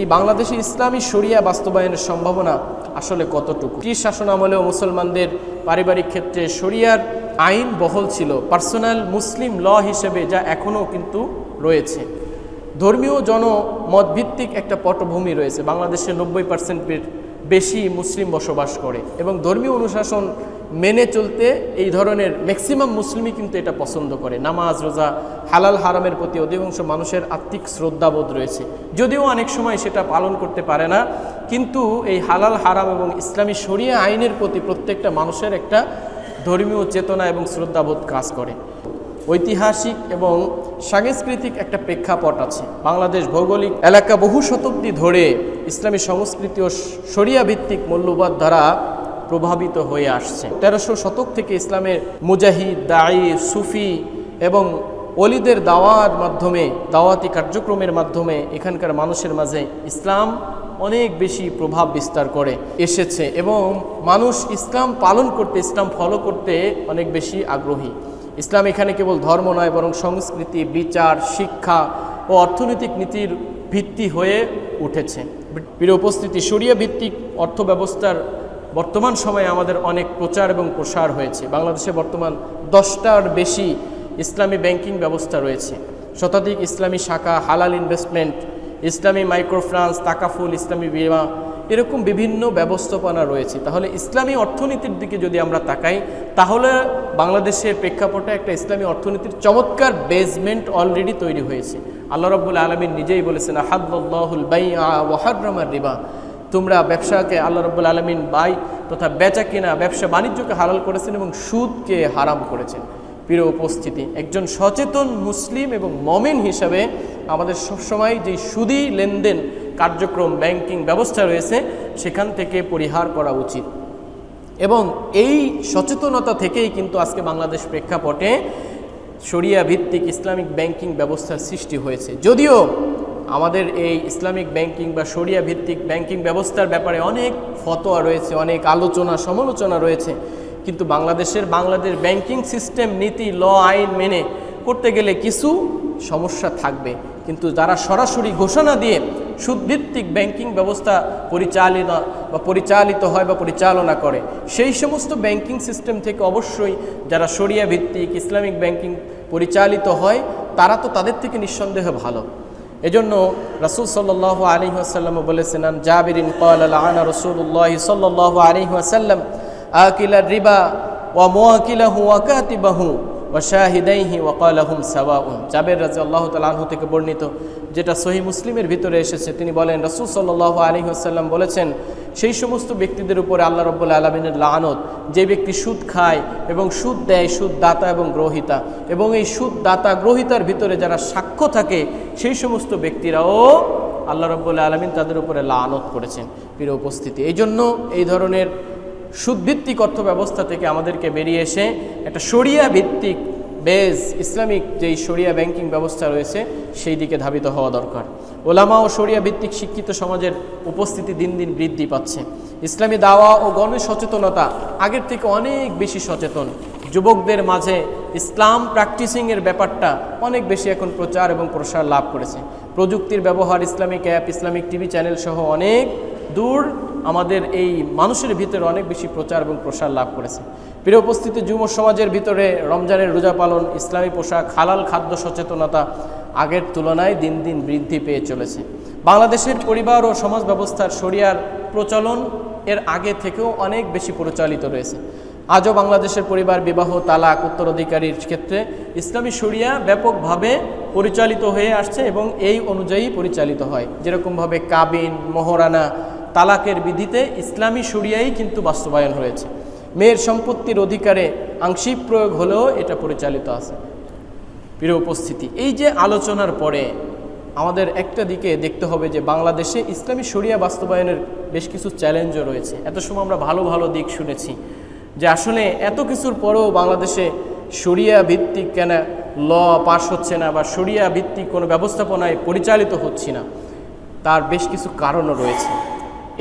উপস্থিতি বাংলাদেশে ইসলামী শরিয়া বাস্তবায়নের সম্ভাবনা আসলে কতটুকু? শাসন আমলেও মুসলমানদের পারিবারিক ক্ষেত্রে শরিয়ার আইন বহল ছিল? পার্সোনাল মুসলিম ল হিসেবে যা এখনও কিন্তু রয়েছে। ধর্মীয় জনমতভিত্তিক একটা পটভূমি রয়েছে। বাংলাদেশে নব্বই পার্সেন্টের বেশি মুসলিম বসবাস করে এবং ধর্মীয় অনুশাসন মেনে চলতে এই ধরনের ম্যাক্সিমাম মুসলিমই কিন্তু এটা পছন্দ করে। নামাজ, রোজা, হালাল হারামের প্রতি অধিকাংশ মানুষের আত্মিক শ্রদ্ধাবোধ রয়েছে। যদিও অনেক সময় সেটা পালন করতে পারে না, কিন্তু এই হালাল, হারাম এবং ইসলামী শরিয়া আইনের প্রতি প্রত্যেকটা মানুষের একটা ধর্মীয় চেতনা এবং শ্রদ্ধাবোধ কাজ করে। ঐতিহাসিক এবং সাংস্কৃতিক একটা প্রেক্ষাপট আছে। বাংলাদেশ ভৌগোলিক এলাকা বহু শতাব্দী ধরে ইসলামী সংস্কৃতি ও শরিয়া ভিত্তিক মূল্যবোধ দ্বারা প্রভাবিত হয়ে আসছে। তেরোশো শতক থেকে ইসলামের মুজাহিদ দায়ী সুফি এবং অলিদের দাওয়ার মাধ্যমে, দাওয়াতি কার্যক্রমের মাধ্যমে এখানকার মানুষের মাঝে ইসলাম অনেক বেশি প্রভাব বিস্তার করে এসেছে এবং মানুষ ইসলাম পালন করতে, ইসলাম ফলো করতে অনেক বেশি আগ্রহী। ইসলাম এখানে কেবল ধর্ম নয়, বরং সংস্কৃতি, বিচার, শিক্ষা ও অর্থনৈতিক নীতির ভিত্তি হয়ে উঠেছে। প্রিয় উপস্থিতি সরিয়া ভিত্তিক অর্থ ব্যবস্থার বর্তমান সময়ে আমাদের অনেক প্রচার এবং প্রসার হয়েছে। বাংলাদেশে বর্তমান দশটার বেশি ইসলামী ব্যাংকিং ব্যবস্থা রয়েছে। শতাধিক ইসলামী শাখা, হালাল ইনভেস্টমেন্ট ইসলামী মাইক্রোফ্রান্স তাকাফুল ইসলামী বিমা, এরকম বিভিন্ন ব্যবস্থাপনা রয়েছে। তাহলে ইসলামী অর্থনীতির দিকে যদি আমরা তাকাই, তাহলে বাংলাদেশের প্রেক্ষাপটে একটা ইসলামী অর্থনীতির চমৎকার বেসমেন্ট অলরেডি তৈরি হয়েছে। আল্লাহ রব্বুল আলমিন নিজেই বলেছেন আহাদুল্লাহুল বাই ওয়াহার রিবা। তোমরা ব্যবসাকে আল্লাহ রব্বুল আলমিন বাই তথা বেচা কিনা, ব্যবসা বাণিজ্যকে হালাল করেছেন এবং সুদকে হারাম করেছেন। প্রিয় উপস্থিতি, একজন সচেতন মুসলিম এবং মমিন হিসাবে আমাদের সবসময় যেই সুদী লেনদেন কার্যক্রম, ব্যাংকিং ব্যবস্থা রয়েছে, সেখান থেকে পরিহার করা উচিত। এবং এই সচেতনতা থেকেই কিন্তু আজকে বাংলাদেশ প্রেক্ষাপটে শরিয়া ভিত্তিক ইসলামিক ব্যাংকিং ব্যবস্থার সৃষ্টি হয়েছে। যদিও আমাদের এই ইসলামিক ব্যাংকিং বা শরিয়া ভিত্তিক ব্যাংকিং ব্যবস্থার ব্যাপারে অনেক ফতোয়া রয়েছে, অনেক আলোচনা, সমালোচনা রয়েছে। কিন্তু বাংলাদেশের বাংলাদেশ ব্যাংকিং সিস্টেম, নীতি, ল, আইন মেনে করতে গেলে কিছু সমস্যা থাকবে। কিন্তু যারা সরাসরি ঘোষণা দিয়ে সুদভিত্তিক ব্যাংকিং ব্যবস্থা পরিচালিত বা পরিচালিত হয় বা পরিচালনা করে, সেই সমস্ত ব্যাংকিং সিস্টেম থেকে অবশ্যই যারা শরিয়া ভিত্তিক ইসলামিক ব্যাংকিং পরিচালিত হয়, তারা তো তাদের থেকে নিঃসন্দেহে ভালো। এজন্য রাসুল সাল্লাহ আলী আসাল্লাম বলেছেন জাবিরিন কল আনা রসুল্লাহ সাল্লাহ আলী আসাল্লাম আকিলা রিবা ওয়া মোয়াকিলাহু ওয়াকাতিবাহু ওয়া শাহিদাইহি ওয়াকালাহুম সাওয়াউন। জাবের রাজি আল্লাহ তালাহু থেকে বর্ণিত, যেটা সহি মুসলিমের ভিতরে এসেছে, তিনি বলেন, রসুল সাল্লাহ আলী আসাল্লাম বলেছেন, সেই সমস্ত ব্যক্তিদের উপরে আল্লাহ রব্বুল আলমিনের লানত, যে ব্যক্তি সুদ খায় এবং সুদ দেয়, সুদ দাতা এবং গ্রহিতা, এবং এই সুদ দাতা গ্রহিতার ভিতরে যারা সাক্ষ্য থাকে, সেই সমস্ত ব্যক্তিরাও আল্লাহ রব্বুল আলমিন তাদের উপরে লানত করেছেন। প্রিয় উপস্থিতি এই জন্য এই ধরনের সুদভিত্তিক অর্থ ব্যবস্থা থেকে আমাদেরকে বেরিয়ে এসে একটা শরিয়া ভিত্তিক বেজ, ইসলামিক যেই শরিয়া ব্যাংকিং ব্যবস্থা রয়েছে, সেই দিকে ধাবিত হওয়া দরকার। ওলামা ও শরিয়া ভিত্তিক শিক্ষিত সমাজের উপস্থিতি দিন দিন বৃদ্ধি পাচ্ছে। ইসলামী দাওয়া ও গণ সচেতনতা আগের থেকে অনেক বেশি সচেতন। যুবকদের মাঝে ইসলাম প্র্যাকটিসিংয়ের ব্যাপারটা অনেক বেশি এখন প্রচার এবং প্রসার লাভ করেছে। প্রযুক্তির ব্যবহার, Islamic app, Islamic TV channel সহ অনেক দূর আমাদের এই মানুষের ভিতরে অনেক বেশি প্রচার এবং প্রসার লাভ করেছে। প্রিয় উপস্থিতি, যুব সমাজের ভিতরে রমজানের রোজা পালন, ইসলামী পোশাক, হালাল খাদ্য সচেতনতা আগের তুলনায় দিন দিন বৃদ্ধি পেয়ে চলেছে। বাংলাদেশের পরিবার ও সমাজ ব্যবস্থার শরিয়ার প্রচলন এর আগে থেকেও অনেক বেশি পরিচালিত রয়েছে। আজও বাংলাদেশের পরিবার বিবাহ, তালাক, উত্তরাধিকারীর ক্ষেত্রে ইসলামী শরিয়া ব্যাপকভাবে পরিচালিত হয়ে আসছে এবং এই অনুযায়ী পরিচালিত হয়। যেরকমভাবে কাবিন, মহরানা তালাকের বিধিতে ইসলামী শরিয়াই কিন্তু বাস্তবায়ন হয়েছে। মেয়ের সম্পত্তির অধিকারে আংশিক প্রয়োগ হলেও এটা পরিচালিত আছে। প্রিয় উপস্থিতি, এই যে আলোচনার পরে আমাদের একটা দিকে দেখতে হবে যে বাংলাদেশে ইসলামী শরিয়া বাস্তবায়নের বেশ কিছু চ্যালেঞ্জও রয়েছে। এত সময় আমরা ভালো ভালো দিক শুনেছি যে আসলে এত কিছুর পরেও বাংলাদেশে শরিয়া ভিত্তিক কেন ল পাশ হচ্ছে না বা শরিয়া ভিত্তিক কোনো ব্যবস্থাপনায় পরিচালিত হচ্ছে না, তার বেশ কিছু কারণও রয়েছে।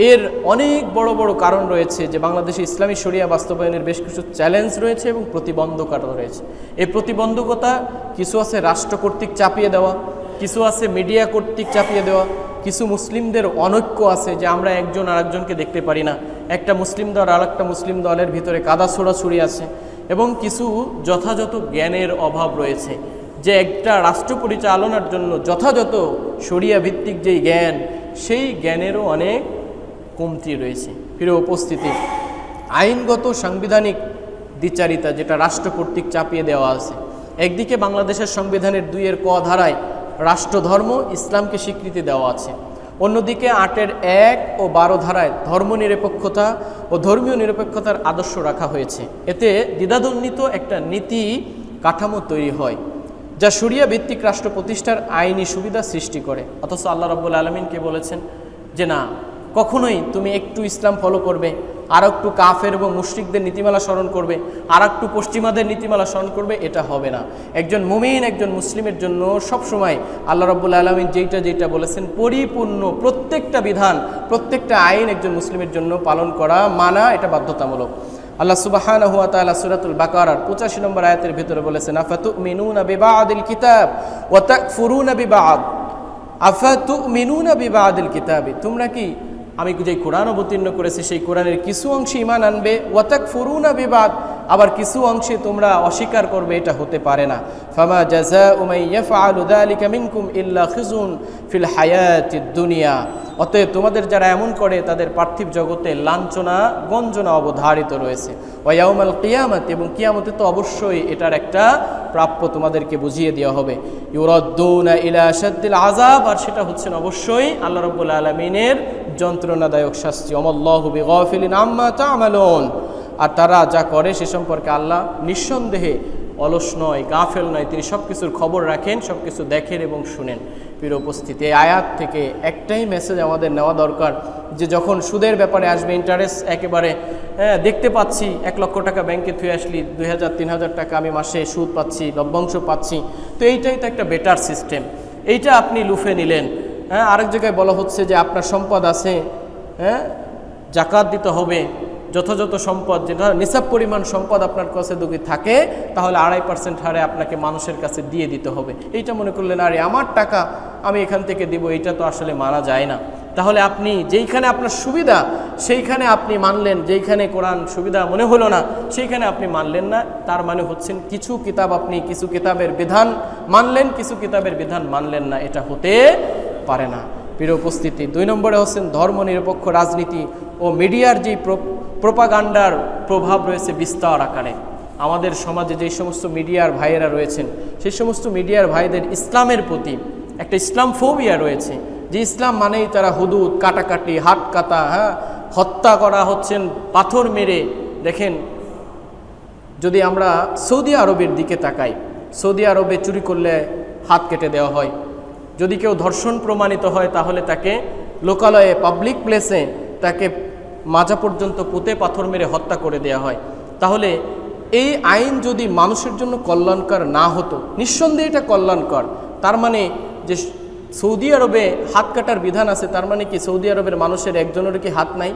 এর অনেক বড় বড় কারণ রয়েছে যে বাংলাদেশে ইসলামী শরিয়া বাস্তবায়নের বেশ কিছু চ্যালেঞ্জ রয়েছে এবং প্রতিবন্ধকতা রয়েছে। এই প্রতিবন্ধকতা, কিছু আছে রাষ্ট্র কর্তৃক চাপিয়ে দেওয়া, কিছু আছে মিডিয়া কর্তৃক চাপিয়ে দেওয়া, কিছু মুসলিমদের অনৈক্য আছে যে আমরা একজন আরেকজনকে দেখতে পারি না। একটা মুসলিম দল আর একটা মুসলিম দলের ভিতরে কাদা ছোড়াছুড়ি আছে এবং কিছু যথাযথ জ্ঞানের অভাব রয়েছে যে একটা রাষ্ট্র পরিচালনার জন্য যথাযথ শরিয়া ভিত্তিক যেই জ্ঞান, সেই জ্ঞানেরও অনেক কমতি রয়েছে। ফিরে উপস্থিতি, আইনগত সাংবিধানিক দ্বিচারিতা যেটা রাষ্ট্র কর্তৃক চাপিয়ে দেওয়া আছে, একদিকে বাংলাদেশের সংবিধানের দুইয়ের ক ধারায় রাষ্ট্রধর্ম, ইসলামকে স্বীকৃতি দেওয়া আছে। অন্যদিকে আটের এক ও বারো ধারায় ধর্মনিরপেক্ষতা ও ধর্মীয় নিরপেক্ষতার আদর্শ রাখা হয়েছে। এতে দ্বিধাদ্বন্দ্বিত একটা নীতি কাঠামো তৈরি হয়, যা শরিয়া ভিত্তিক রাষ্ট্র প্রতিষ্ঠার আইনি সুবিধা সৃষ্টি করে। অথচ আল্লাহ রব্বুল আলমিনকে বলেছেন? যে না কখনোই তুমি একটু ইসলাম ফলো করবে আর একটু কাফের এবং মুশরিকদের নীতিমালা স্মরণ করবে আর একটু পশ্চিমাদের নীতিমালা স্মরণ করবে, এটা হবে না। একজন মুমিন, একজন মুসলিমের জন্য সব সময় আল্লাহ রব্বুল আলমিন যেইটা যেইটা বলেছেন, পরিপূর্ণ প্রত্যেকটা বিধান, প্রত্যেকটা আইন একজন মুসলিমের জন্য পালন করা মানা, এটা বাধ্যতামূলক। আল্লাহ সুবাহান হুয়া তাআলা সূরাতুল বাকারার 85 নম্বর আয়াতের ভিতরে বলেছেন, আফাতুমিনুনা বিবাদিল কিতাব ওয়া তাকফুরুনা বিবাদ। আফাতুমিনুনা বিবাদিল কিতাবি। তোমরা কি আমি যে কোরআন অবতীর্ণ করেছি, সেই কোরআনের কিছু অংশে ইমান আনবে। ওয়াতাক ফুরুনা বিবাদ, আবার কিছু অংশে তোমরা অস্বীকার করবে, এটা হতে পারে না। ফামা জাজা উমাই ইয়াফআলু যালিকা মিনকুম ইল্লা খিজুন ফিল হায়াতিদ দুনিয়া। অতএব তোমাদের যারা এমন করে, তাদের পার্থিব জগতে লাঞ্ছনা, গঞ্জনা অবধারিত রয়েছে। ওয়াউমাল কিয়ামত, এবং কিয়ামতে তো অবশ্যই এটার একটা প্রাপ্য তোমাদেরকে বুঝিয়ে দেওয়া হবে। ইউরদ্দুনা ইলা শাদ্দিল আযাব, আর সেটা হচ্ছেন অবশ্যই আল্লাহ রাব্বুল আলামিনের যন্ত্রণাদায়ক শাস্তি। অমল্লাহু বিগাফিলিন আম্মা তা'মালুন আর তারা যা করে, সে সম্পর্কে আল্লাহ নিঃসন্দেহে অলস নয়, গাফেল নয়। তিনি সব কিছুর খবর রাখেন সব কিছু দেখেন এবং শুনেন। প্রিয় উপস্থিতি, এই আয়াত থেকে একটাই মেসেজ আমাদের নেওয়া দরকার যে যখন সুদের ব্যাপারে আসবে ইন্টারেস্ট একেবারে হ্যাঁ দেখতে পাচ্ছি, এক লক্ষ টাকা ব্যাংকে থুয়ে আসলি, দুই হাজার, তিন হাজার টাকা আমি মাসে সুদ পাচ্ছি, লভ্যাংশ পাচ্ছি। তো এইটাই তো একটা বেটার সিস্টেম এইটা আপনি লুফে নিলেন। হ্যাঁ আরেক জায়গায় বলা হচ্ছে যে আপনার সম্পদ আছে হ্যাঁ জাকাত দিতে হবে যথাযথ সম্পদ যেটা নিসাব পরিমাণ সম্পদ আপনার কাছে যদি থাকে, তাহলে আড়াই পার্সেন্ট হারে আপনাকে মানুষের কাছে দিয়ে দিতে হবে। এইটা মনে করলেন, আরে, আমার টাকা আমি এখান থেকে দিব, এইটা তো আসলে মানা যায় না। তাহলে আপনি যেইখানে আপনার সুবিধা, সেইখানে আপনি মানলেন, যেইখানে কোরআন সুবিধা মনে হলো না, সেইখানে আপনি মানলেন না। তার মানে হচ্ছেন কিছু কিতাব আপনি, কিছু কিতাবের বিধান মানলেন, কিছু কিতাবের বিধান মানলেন না, এটা হতে পারে না। প্রিয় উপস্থিতি। দুই নম্বরে হচ্ছেন ধর্মনিরপেক্ষ রাজনীতি ও মিডিয়ার যেই প্রোপাগান্ডার প্রভাব রয়েছে বিস্তার আকারে। আমাদের সমাজে যেই সমস্ত মিডিয়ার ভাইয়েরা রয়েছেন, সেই সমস্ত মিডিয়ার ভাইদের ইসলামের প্রতি একটা ইসলাম ফোবিয়া রয়েছে, যে ইসলাম মানেই তারা হুদুদ, কাটাকাটি হাট কাটা হ্যাঁ হত্যা করা হচ্ছেন, পাথর মেরে। দেখেন, যদি আমরা সৌদি আরবের দিকে তাকাই, সৌদি আরবে চুরি করলে হাত কেটে দেওয়া হয়। যদি কেউ ধর্ষণ প্রমাণিত হয়, তাহলে তাকে লোকালয়ে পাবলিক প্লেসে তাকে মাজা পর্যন্ত পুঁতে পাথর মেরে হত্যা করে দেওয়া হয়। তাহলে এই আইন যদি মানুষের জন্য কল্যাণকর না হতো, নিঃসন্দেহে এটা কল্যাণকর। তার মানে যে সৌদি আরবে হাত কাটার বিধান আছে, তার মানে কি সৌদি আরবের মানুষের একজনের কি হাত নাই?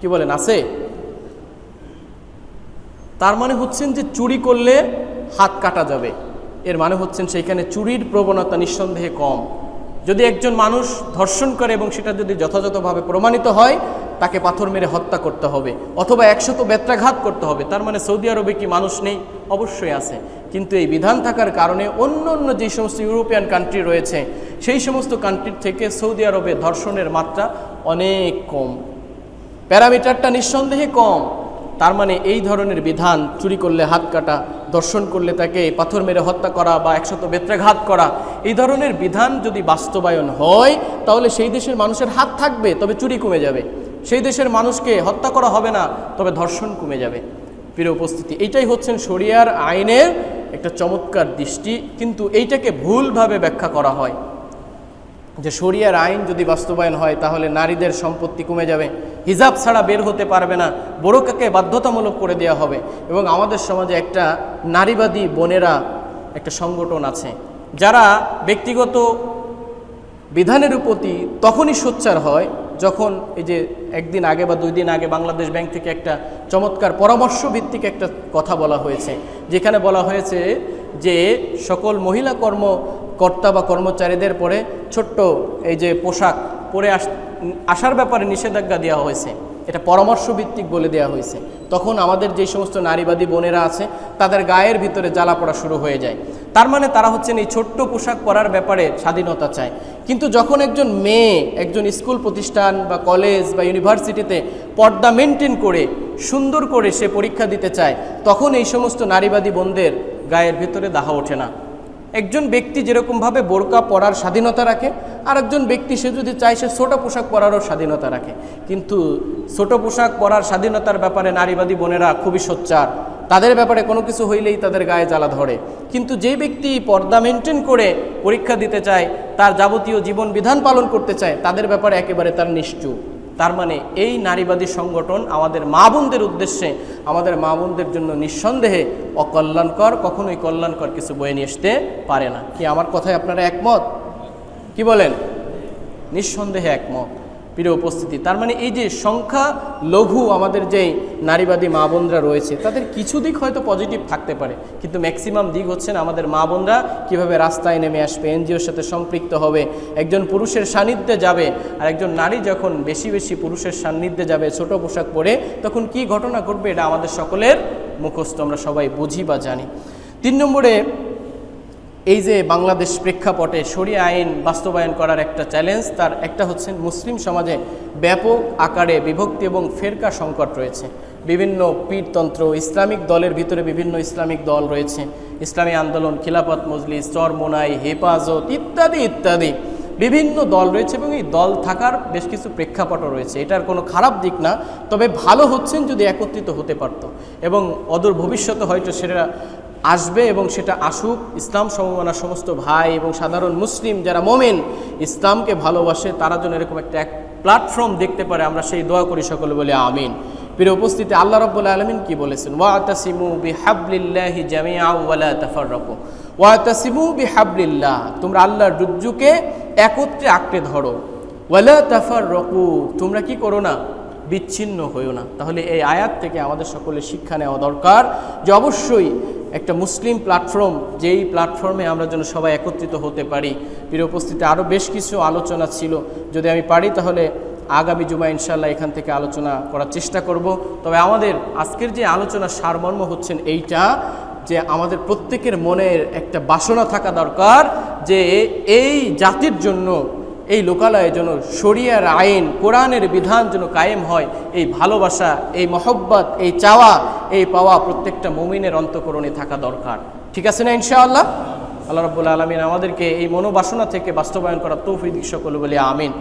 কি বলেন, আছে? তার মানে হচ্ছেন যে চুরি করলে হাত কাটা যাবে। এর মানে হচ্ছেন সেইখানে চুরির প্রবণতা নিঃসন্দেহে কম। যদি একজন মানুষ ধর্ষণ করে এবং সেটা যদি যথাযথভাবে প্রমাণিত হয়, তাকে পাথর মেরে হত্যা করতে হবে অথবা একশত বেত্রাঘাত করতে হবে, তার মানে সৌদি আরবে কি মানুষ নেই? অবশ্যই আছে। কিন্তু এই বিধান থাকার কারণে অন্য অন্য যে সমস্ত ইউরোপিয়ান কান্ট্রি রয়েছে, সেই সমস্ত কান্ট্রির থেকে সৌদি আরবে ধর্ষণের মাত্রা অনেক কম। প্যারামিটারটা নিঃসন্দেহে কম। তার মানে এই ধরনের বিধান চুরি করলে হাত কাটা দর্শন করলে তাকে পাথর মেরে হত্যা করা বা একশত বেত্রাঘাত করা, এই ধরনের বিধান যদি বাস্তবায়ন হয়, তাহলে সেই দেশের মানুষের হাত থাকবে, তবে চুরি কমে যাবে। সেই দেশের মানুষকে হত্যা করা হবে না, তবে ধর্ষণ কমে যাবে। প্রিয় উপস্থিতি, এইটাই হচ্ছেন শরিয়ার আইনের একটা চমৎকার দৃষ্টি, কিন্তু এইটাকে ভুলভাবে ব্যাখ্যা করা হয়। যে শরিয়ার আইন যদি বাস্তবায়ন হয়, তাহলে নারীদের সম্পত্তি কমে যাবে হিজাব ছাড়া বের হতে পারবে না। বোরকাকে বাধ্যতামূলক করে দেওয়া হবে। এবং আমাদের সমাজে একটা নারীবাদী বোনেরা একটা সংগঠন আছে। যারা ব্যক্তিগত বিধানের প্রতি তখনই সোচ্চার হয় যখন এই যে একদিন আগে বা দুই দিন আগে বাংলাদেশ ব্যাংক থেকে একটা চমৎকার পরামর্শ ভিত্তিক একটা কথা বলা হয়েছে। যেখানে বলা হয়েছে যে সকল মহিলা কর্মকর্তা বা কর্মচারীদের পরে ছোট্ট এই যে পোশাক পরে আস আসার ব্যাপারে নিষেধাজ্ঞা দেওয়া হয়েছে, এটা পরামর্শ ভিত্তিক বলে দেওয়া হয়েছে। তখন আমাদের যে সমস্ত নারীবাদী বোনেরা আছে, তাদের গায়ের ভিতরে জ্বালা পড়া শুরু হয়ে যায়। তার মানে তারা হচ্ছেন এই ছোট্ট পোশাক পরার ব্যাপারে স্বাধীনতা চায়। কিন্তু যখন একজন মেয়ে, একজন স্কুল প্রতিষ্ঠান বা কলেজ বা ইউনিভার্সিটিতে পর্দা মেনটেন করে, সুন্দর করে সে পরীক্ষা দিতে চায়, তখন এই সমস্ত নারীবাদী বোনদের গায়ের ভিতরে দাহা ওঠে না। একজন ব্যক্তি যেরকমভাবে বোরকা পরার স্বাধীনতা রাখে আর একজন ব্যক্তি, সে যদি চায় সে ছোটো পোশাক পরারও স্বাধীনতা রাখে। কিন্তু ছোট পোশাক পরার স্বাধীনতার ব্যাপারে নারীবাদী বোনেরা খুবই সোচ্চার। তাদের ব্যাপারে কোনো কিছু হইলেই তাদের গায়ে জ্বালা ধরে। কিন্তু যে ব্যক্তি পর্দা মেনটেন করে পরীক্ষা দিতে চায়, তার যাবতীয় জীবন বিধান পালন করতে চায়, তাদের ব্যাপারে একেবারে তার নিশ্চুপ। তার মানে এই নারীবাদী সংগঠন আমাদের মা বোনদের উদ্দেশ্যে, আমাদের মা বোনদের জন্য নিঃসন্দেহে অকল্যাণকর, কখনোই কল্যাণকর কিছু বয়ে নিয়ে আসতে পারে না। কি আমার কথায় আপনারা একমত? কি বলেন? নিঃসন্দেহে একমত, প্রিয় উপস্থিতি। তার মানে এই যে সংখ্যা, লঘু আমাদের যেই নারীবাদী মা বোনরা রয়েছে, তাদের কিছু দিক হয়তো পজিটিভ থাকতে পারে, কিন্তু ম্যাক্সিমাম দিক হচ্ছেন আমাদের মা বোনরা কীভাবে রাস্তায় নেমে আসবে, এনজিওর সাথে সম্পৃক্ত হবে, একজন পুরুষের সান্নিধ্যে যাবে, আর একজন নারী যখন বেশি বেশি পুরুষের সান্নিধ্যে যাবে, ছোট পোশাক পরে, তখন কি ঘটনা ঘটবে এটা আমাদের সকলের মুখস্থ, আমরা সবাই বুঝি বা জানি। তিন নম্বরে এই যে বাংলাদেশ প্রেক্ষাপটে সরিয়া আইন বাস্তবায়ন করার একটা চ্যালেঞ্জ তার একটা হচ্ছে মুসলিম সমাজে ব্যাপক আকারে বিভক্তি এবং ফেরকা সংকট রয়েছে। বিভিন্ন পীরতন্ত্র, ইসলামিক দলের ভিতরে বিভিন্ন ইসলামিক দল রয়েছে। ইসলামী আন্দোলন, খিলাফত মজলিস, চরমোনাই, হেফাজত ইত্যাদি ইত্যাদি বিভিন্ন দল রয়েছে এবং এই দল থাকার বেশ কিছু প্রেক্ষাপটও রয়েছে। এটার কোনো খারাপ দিক না, তবে ভালো হচ্ছেন যদি একত্রিত হতে পারত। এবং অদূর ভবিষ্যতে হয়তো সেটা আসবে এবং সেটা আসুক, ইসলাম সমমানা সমস্ত ভাই এবং সাধারণ মুসলিম যারা মোমেন, ইসলামকে ভালোবাসে, তারা যেন এরকম একটা এক প্ল্যাটফর্ম দেখতে পারে। আমরা সেই দোয়া করি সকলে বলে আমিন। প্রিয় উপস্থিতি, আল্লাহ রব্বুল আলমিন কি বলেছেন? ওয়াতাসিমু বিহাবলিল্লাহি জামিআ ওয়ালা তাফাররাকু। ওয়াতাসিমু বিহাবলিল্লাহ, তোমরা আল্লাহর রুজ্জুকে একত্রে আঁকড়ে ধরো। ওয়ালা তাফাররাকু, তোমরা কি করো না? বিচ্ছিন্ন হইও না। তাহলে এই আয়াত থেকে আমাদের সকলের শিক্ষা নেওয়া দরকার যে অবশ্যই একটা মুসলিম প্ল্যাটফর্ম, যেই প্ল্যাটফর্মে আমরা যেন সবাই একত্রিত হতে পারি। প্রিয় উপস্থিতি আরও বেশ কিছু আলোচনা ছিল। যদি আমি পারি তাহলে আগামী জুমা ইনশাল্লাহ এখান থেকে আলোচনা করার চেষ্টা করব। তবে আমাদের আজকের যে আলোচনার সারমর্ম হচ্ছেন এইটা, যে আমাদের প্রত্যেকের মনের একটা বাসনা থাকা দরকার, যে এই জাতির জন্য এই লোকালয়ে যেন শরিয়ার আইন, কোরআনের বিধান যেন কায়েম হয়, এই ভালোবাসা, এই মহব্বত, এই চাওয়া, এই পাওয়া প্রত্যেকটা মুমিনের অন্তকরণে থাকা দরকার। ঠিক আছে না ইনশাআল্লাহ? আল্লাহ রব্বুল আলমিন আমাদেরকে এই মনোবাসনা থেকে বাস্তবায়ন করা তৌফিক সকল বলে আমিন।